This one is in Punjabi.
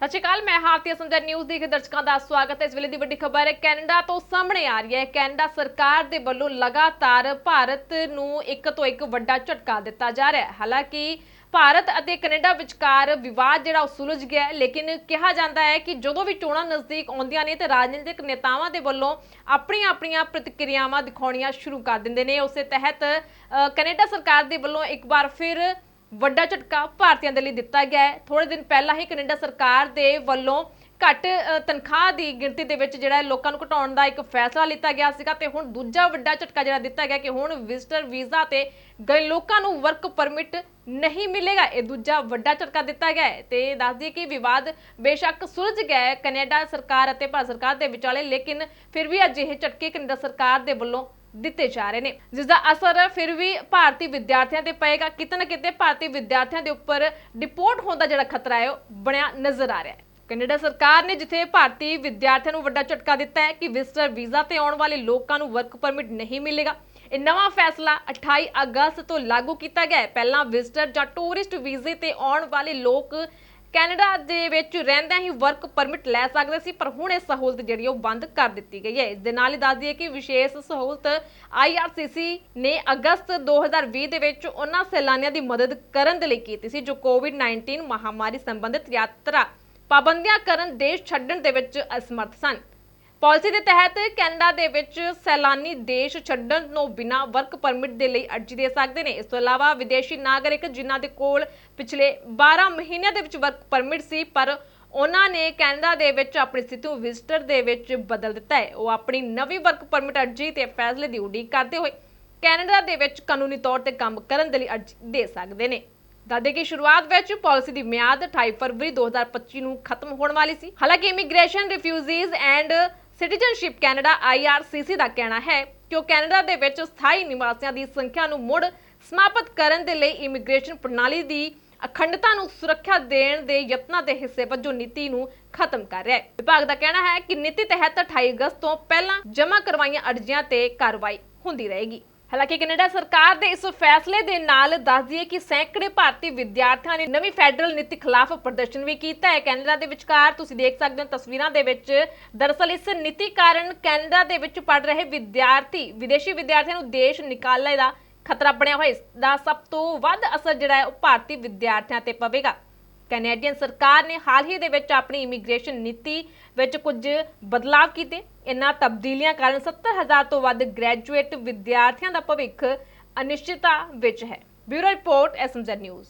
ਸਤਿ ਸ਼੍ਰੀ ਅਕਾਲ ਮੈਂ ਹਾਰਤੀ ਸੰਜਰ ਨਿਊਜ਼ ਦੇ ਦਰਸ਼ਕਾਂ ਦਾ ਸਵਾਗਤ ਹੈ। ਇਸ ਵੇਲੇ ਦੀ ਵੱਡੀ ਖਬਰ ਹੈ ਕੈਨੇਡਾ ਤੋਂ ਸਾਹਮਣੇ ਆ ਰਹੀ ਹੈ। ਕੈਨੇਡਾ ਸਰਕਾਰ ਦੇ ਵੱਲੋਂ ਲਗਾਤਾਰ ਭਾਰਤ ਨੂੰ ਇੱਕ ਤੋਂ ਇੱਕ ਵੱਡਾ ਝਟਕਾ ਦਿੱਤਾ ਜਾ ਰਿਹਾ ਹੈ। ਹਾਲਾਂਕਿ ਭਾਰਤ ਅਤੇ ਕੈਨੇਡਾ ਵਿਚਕਾਰ ਵਿਵਾਦ ਜਿਹੜਾ ਉਹ ਸੁਲਝ ਗਿਆ ਹੈ ਲੇਕਿਨ ਕਿਹਾ ਜਾਂਦਾ ਹੈ ਕਿ ਜਦੋਂ ਵੀ ਚੋਣਾਂ ਨਜ਼ਦੀਕ ਆਉਂਦੀਆਂ ਨੇ ਤੇ ਰਾਜਨੀਤਿਕ ਨੇਤਾਵਾਂ ਦੇ ਵੱਲੋਂ ਆਪਣੀਆਂ ਆਪਣੀਆਂ ਪ੍ਰਤੀਕਿਰਿਆਵਾਂ ਦਿਖਾਉਣੀਆਂ ਸ਼ੁਰੂ ਕਰ ਦਿੰਦੇ ਨੇ। ਉਸੇ ਤਹਿਤ ਅ, ਕੈਨੇਡਾ ਸਰਕਾਰ ਦੇ ਵੱਲੋਂ ਇੱਕ ਵਾਰ ਫਿਰ ਵੱਡਾ ਝਟਕਾ ਭਾਰਤੀਆਂ ਦੇ ਲਈ ਦਿੱਤਾ ਗਿਆ ਹੈ। ਥੋੜੇ ਦਿਨ ਪਹਿਲਾਂ ਹੀ ਕੈਨੇਡਾ ਸਰਕਾਰ ਦੇ ਵੱਲੋਂ ਘੱਟ ਤਨਖਾਹ ਦੀ ਗਿਣਤੀ ਦੇ ਵਿੱਚ ਜਿਹੜਾ ਲੋਕਾਂ ਨੂੰ ਘਟਾਉਣ ਦਾ ਇੱਕ ਫੈਸਲਾ ਲਿੱਤਾ ਗਿਆ ਸੀਗਾ ਤੇ ਹੁਣ ਦੂਜਾ ਵੱਡਾ ਝਟਕਾ ਜਿਹੜਾ ਦਿੱਤਾ ਗਿਆ ਕਿ ਹੁਣ ਵਿਜ਼ਟਰ ਵੀਜ਼ਾ ਤੇ ਗਏ ਲੋਕਾਂ ਨੂੰ ਵਰਕ ਪਰਮਿਟ ਨਹੀਂ ਮਿਲੇਗਾ। ਇਹ ਦੂਜਾ ਵੱਡਾ ਝਟਕਾ ਦਿੱਤਾ ਗਿਆ ਹੈ ਤੇ ਦੱਸ ਦਈਏ ਕਿ ਵਿਵਾਦ ਬੇਸ਼ੱਕ ਸੁਲਝ ਗਿਆ ਹੈ ਕੈਨੇਡਾ ਸਰਕਾਰ ਅਤੇ ਭਾਰਤ ਸਰਕਾਰ ਦੇ ਵਿਚਾਲੇ, ਲੇਕਿਨ ਫਿਰ ਵੀ ਅਜਿਹੇ ਝਟਕੇ ਕੈਨੇਡਾ ਸਰਕਾਰ ਦੇ ਵੱਲੋਂ ਦਿੱਤੇ ਜਾ ਰਹੇ ਨੇ। ਜਿਸ ਦਾ ਅਸਰ ਫਿਰ ਵੀ ਭਾਰਤੀ ਵਿਦਿਆਰਥੀਆਂ ਤੇ ਪਏਗਾ। ਕਿਤੇ ਨਾ ਕਿਤੇ ਭਾਰਤੀ ਵਿਦਿਆਰਥੀਆਂ ਦੇ ਉੱਪਰ ਡਿਪੋਰਟ ਹੋਣ ਦਾ ਜਿਹੜਾ ਖਤਰਾ ਹੈ, ਉਹ ਬਣਿਆ ਨਜ਼ਰ ਆ ਰਿਹਾ ਹੈ। ਕੈਨੇਡਾ ਸਰਕਾਰ ਨੇ ਜਿੱਥੇ ਭਾਰਤੀ ਵਿਦਿਆਰਥੀਆਂ ਨੂੰ ਵੱਡਾ ਝਟਕਾ ਦਿੱਤਾ ਹੈ ਕਿ ਵਿਜ਼ਟਰ ਵੀਜ਼ਾ ਤੇ ਆਉਣ ਵਾਲੇ ਲੋਕਾਂ ਨੂੰ ਵਰਕ ਪਰਮਿਟ ਨਹੀਂ ਮਿਲੇਗਾ। ਇਹ ਨਵਾਂ ਫੈਸਲਾ 28 ਅਗਸਤ ਤੋਂ ਲਾਗੂ ਕੀਤਾ ਗਿਆ ਹੈ। ਪਹਿਲਾਂ ਵਿਜ਼ਟਰ ਜਾਂ ਟੂਰਿਸਟ ਵੀਜ਼ੇ ਤੇ ਆਉਣ ਵਾਲੇ ਲੋਕ ਕੈਨੇਡਾ ਦੇ ਵਿੱਚ ਰਹਿੰਦਿਆਂ ਹੀ ਵਰਕ ਪਰਮਿਟ ਲੈ ਸਕਦੇ ਸੀ, ਪਰ ਹੁਣ ਇਹ ਸਹੂਲਤ ਜਿਹੜੀ ਉਹ ਬੰਦ ਕਰ ਦਿੱਤੀ ਗਈ ਹੈ। ਇਸ ਦੇ ਨਾਲ ਹੀ ਦੱਸ ਦਈਏ ਕਿ ਵਿਸ਼ੇਸ਼ ਸਹੂਲਤ IRCC ਨੇ ਅਗਸਤ 2020 ਦੇ ਵਿੱਚ ਉਹਨਾਂ ਸੈਲਾਨੀਆਂ ਦੀ ਮਦਦ ਕਰਨ ਦੇ ਲਈ ਕੀਤੀ ਸੀ, ਜੋ ਕੋਵਿਡ-19 ਮਹਾਮਾਰੀ ਸੰਬੰਧਿਤ ਯਾਤਰਾ ਪਾਬੰਦੀਆਂ ਕਰਨ, ਦੇਸ਼ ਛੱਡਣ ਦੇ ਵਿੱਚ ਅਸਮਰਥ ਸਨ। ਪਾਲਿਸੀ ਦੇ ਤਹਿਤ ਕੈਨੇਡਾ ਦੇ ਵਿੱਚ ਸੈਲਾਨੀ ਦੇਸ਼ ਛੱਡਣ ਤੋਂ ਬਿਨਾਂ ਵਰਕ ਪਰਮਿਟ ਦੇ ਲਈ ਅਰਜ਼ੀ ਦੇ ਸਕਦੇ ਨੇ। ਇਸ ਤੋਂ ਇਲਾਵਾ ਵਿਦੇਸ਼ੀ ਨਾਗਰਿਕ ਜਿਨ੍ਹਾਂ ਦੇ ਕੋਲ ਪਿਛਲੇ 12 ਮਹੀਨਿਆਂ ਦੇ ਵਿੱਚ ਵਰਕ ਪਰਮਿਟ ਸੀ, ਪਰ ਉਹਨਾਂ ਨੇ ਕੈਨੇਡਾ ਦੇ ਵਿੱਚ ਆਪਣੀ ਸਥਿਤੀ ਨੂੰ ਵਿਜ਼ਟਰ ਦੇ ਵਿੱਚ ਬਦਲ ਦਿੱਤਾ ਹੈ। ਉਹ ਆਪਣੀ ਨਵੀਂ ਵਰਕ ਪਰਮਿਟ ਅਰਜ਼ੀ ਤੇ ਫੈਸਲੇ ਦੀ ਉਡੀਕ ਕਰਦੇ ਹੋਏ ਕੈਨੇਡਾ ਦੇ ਵਿੱਚ ਕਾਨੂੰਨੀ ਤੌਰ ਤੇ ਕੰਮ ਕਰਨ ਦੇ ਲਈ ਅਰਜ਼ੀ ਦੇ ਸਕਦੇ ਨੇ। ਦਾਦੇ ਕੀ ਸ਼ੁਰੂਆਤ ਵਿੱਚ ਪਾਲਿਸੀ ਦੀ ਮਿਆਦ 28 ਫਰਵਰੀ 2025 ਨੂੰ ਖਤਮ ਹੋਣ ਵਾਲੀ ਸੀ। ਹਾਲਾਂਕਿ immigration refugees and citizenship Canada IRCC ਦਾ ਕਹਿਣਾ ਹੈ ਕਿ ਉਹ ਕੈਨੇਡਾ ਦੇ ਵਿੱਚ ਸਥਾਈ ਨਿਵਾਸੀਆਂ ਦੀ ਸੰਖਿਆ ਨੂੰ ਮੁੜ ਸਮਾਪਤ ਕਰਨ ਦੇ ਲਈ ਇਮੀਗ੍ਰੇਸ਼ਨ ਪ੍ਰਣਾਲੀ ਦੀ ਅਖੰਡਤਾ ਨੂੰ ਸੁਰੱਖਿਆ ਦੇਣ ਦੇ ਯਤਨਾਂ ਦੇ ਹਿੱਸੇ ਵਜੋਂ ਨੀਤੀ ਨੂੰ ਖਤਮ ਕਰ ਰਿਹਾ ਹੈ। ਵਿਭਾਗ ਦਾ ਕਹਿਣਾ ਹੈ ਕਿ ਨੀਤੀ ਤਹਿਤ 28 ਅਗਸਤ ਤੋਂ ਪਹਿਲਾਂ ਜਮ੍ਹਾਂ ਕਰਵਾਈਆਂ ਅਰਜ਼ੀਆਂ ਤੇ ਕਾਰਵਾਈ ਹੁੰਦੀ ਰਹੇਗੀ। ਹਾਲਾਂਕਿ ਕੈਨੇਡਾ ਸਰਕਾਰ ਦੇ ਇਸ ਫੈਸਲੇ ਦੇ ਨਾਲ ਦੱਸ ਦਈਏ ਕਿ ਸੈਂਕੜੇ ਭਾਰਤੀ ਵਿਦਿਆਰਥੀਆਂ ਨੇ ਨਵੀਂ ਫੈਡਰਲ ਨੀਤੀ ਖਿਲਾਫ ਪ੍ਰਦਰਸ਼ਨ ਵੀ ਕੀਤਾ ਹੈ। ਕੈਨੇਡਾ ਦੇ ਵਿਚਕਾਰ ਤੁਸੀਂ ਦੇਖ ਸਕਦੇ ਹੋ ਤਸਵੀਰਾਂ ਦੇ ਵਿੱਚ ਦਰਅਸਲ ਇਸ ਨੀਤੀ ਕਾਰਨ ਕੈਨੇਡਾ ਦੇ ਵਿੱਚ ਪੜ ਰਹੇ ਵਿਦਿਆਰਥੀ, ਵਿਦੇਸ਼ੀ ਵਿਦਿਆਰਥੀਆਂ ਨੂੰ ਦੇਸ਼ ਨਿਕਾਲਣ ਦਾ ਖਤਰਾ ਬਣਿਆ ਹੋਇਆ ਇਸ ਦਾ ਸਭ ਤੋਂ ਵੱਧ ਅਸਰ ਜਿਹੜਾ ਹੈ ਉਹ ਭਾਰਤੀ ਵਿਦਿਆਰਥੀਆਂ ਤੇ ਪਵੇਗਾ। ਕੈਨੇਡੀਅਨ ਸਰਕਾਰ ਨੇ ਹਾਲ ਹੀ ਦੇ ਵਿੱਚ ਆਪਣੀ ਇਮੀਗ੍ਰੇਸ਼ਨ ਨੀਤੀ ਵਿੱਚ ਕੁਝ ਬਦਲਾਅ ਕੀਤੇ। ਇਨ੍ਹਾਂ ਤਬਦੀਲੀਆਂ ਕਾਰਨ 70000 ਤੋਂ ਵੱਧ ਗ੍ਰੈਜੂਏਟ ਵਿਦਿਆਰਥੀਆਂ ਦਾ ਭਵਿੱਖ ਅਨਿਸ਼ਚਿਤਤਾ ਵਿੱਚ ਹੈ। Bureau report, SMZ news.